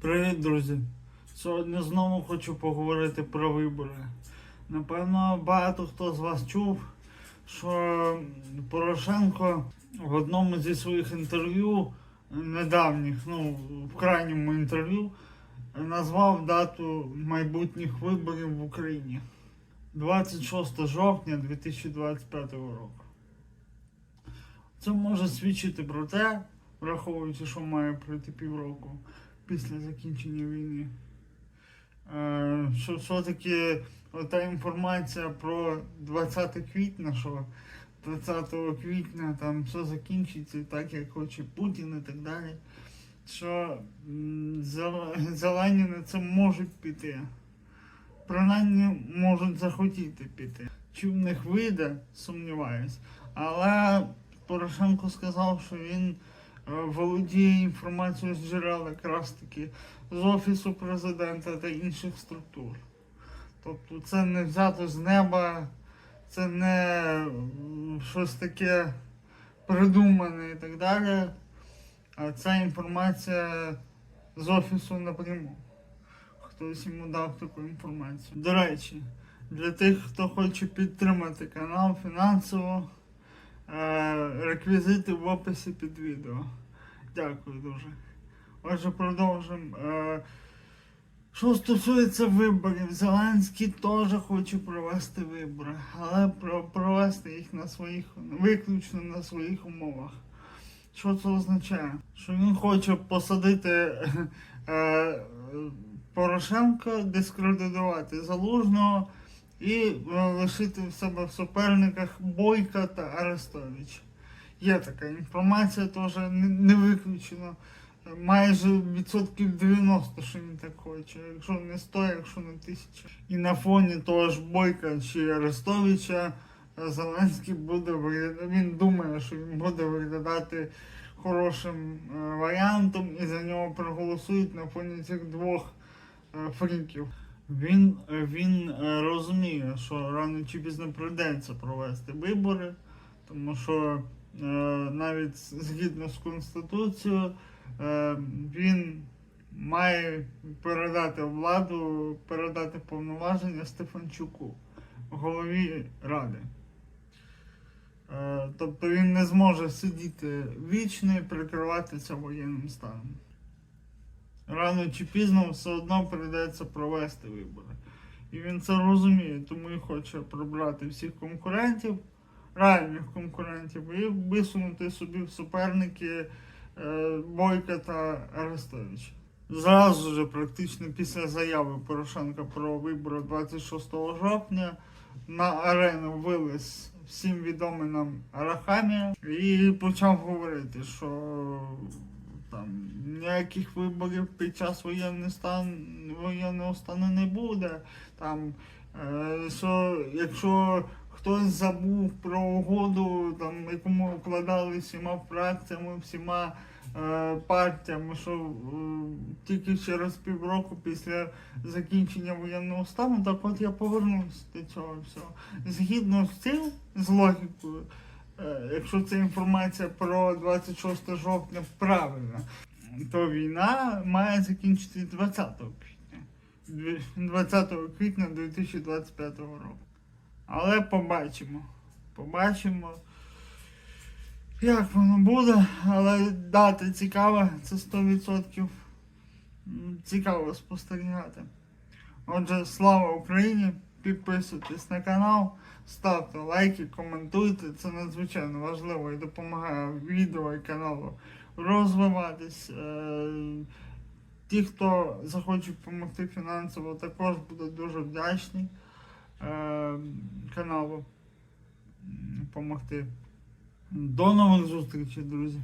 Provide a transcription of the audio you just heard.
Привіт, друзі! Сьогодні знову хочу поговорити про вибори. Напевно, багато хто з вас чув, що Порошенко в одному зі своїх інтерв'ю недавніх, ну, в крайньому інтерв'ю, назвав дату майбутніх виборів в Україні 26 жовтня 2025 року. Це може свідчити про те, враховуючи, що має пройти півроку після закінчення війни. Е, Що все-таки та інформація про 20 квітня, що 20 квітня там все закінчиться так, як хоче Путін і так далі. Що зелені на це можуть піти. Принаймні можуть захотіти піти. Чи в них вийде, сумніваюсь. Але Порошенко сказав, що він володіє інформацією з джерел якраз таки з Офісу президента та інших структур. Тобто це не взято з неба, це не щось таке придумане і так далі. А ця інформація з офісу напряму. Хтось йому дав таку інформацію. До речі, для тих, хто хоче підтримати канал фінансово, е, реквізити в описі під відео. Дякую дуже. Отже, продовжимо. Е, Що стосується виборів, Зеленський теж хоче провести вибори, але провести їх на своїх, виключно на своїх умовах. Що це означає? Що він хоче посадити е, Порошенка, дискредитувати Залужного і е, лишити в себе в суперниках Бойка та Арестовича. Є така інформація, теж не, виключено. Майже відсотків 90, що він так хоче, якщо не 100, якщо не 1000. І на фоні того ж Бойка чи Арестовича е, Зеленський буде виглядати, він думає, що він буде виглядати хорошим е, варіантом і за нього проголосують на фоні цих двох е, фріків. Він, він розуміє, що рано чи пізно прийдеться провести вибори, тому що навіть згідно з Конституцією е, він має передати владу, передати повноваження Стефанчуку, голові ради. Е, Тобто він не зможе сидіти вічно і прикриватися воєнним станом. Рано чи пізно все одно прийдеться провести вибори. І він це розуміє, тому і хоче прибрати всіх конкурентів, реальних конкурентів, і висунути собі в суперники е, Бойка та Арестовича. Зразу же, практично після заяви Порошенка про вибори 26 жовтня на арену вилез всім відомий нам Арахамія і почав говорити, що там ніяких виборів під час воєнного стану, воєнного стану не буде. Там, е, що якщо хтось забув про угоду, там, яку ми укладали всіма фракціями, всіма е, партіями, що е, тільки через півроку після закінчення воєнного стану, так от я повернусь до цього всього. Згідно з цим, з логікою, е, якщо ця інформація про 26 жовтня правильна, то війна має закінчитись 20 квітня. 20 квітня 2025 року. Але побачимо. Побачимо. Як воно буде, але дата цікава, це 100%. Цікаво спостерігати. Отже, слава Україні! Підписуйтесь на канал, ставте лайки, коментуйте. Це надзвичайно важливо і допомагає відео і каналу розвиватись. Е, Ті, хто захоче допомогти фінансово, також будуть дуже вдячні каналу допомогти. До нових зустрічей, друзі!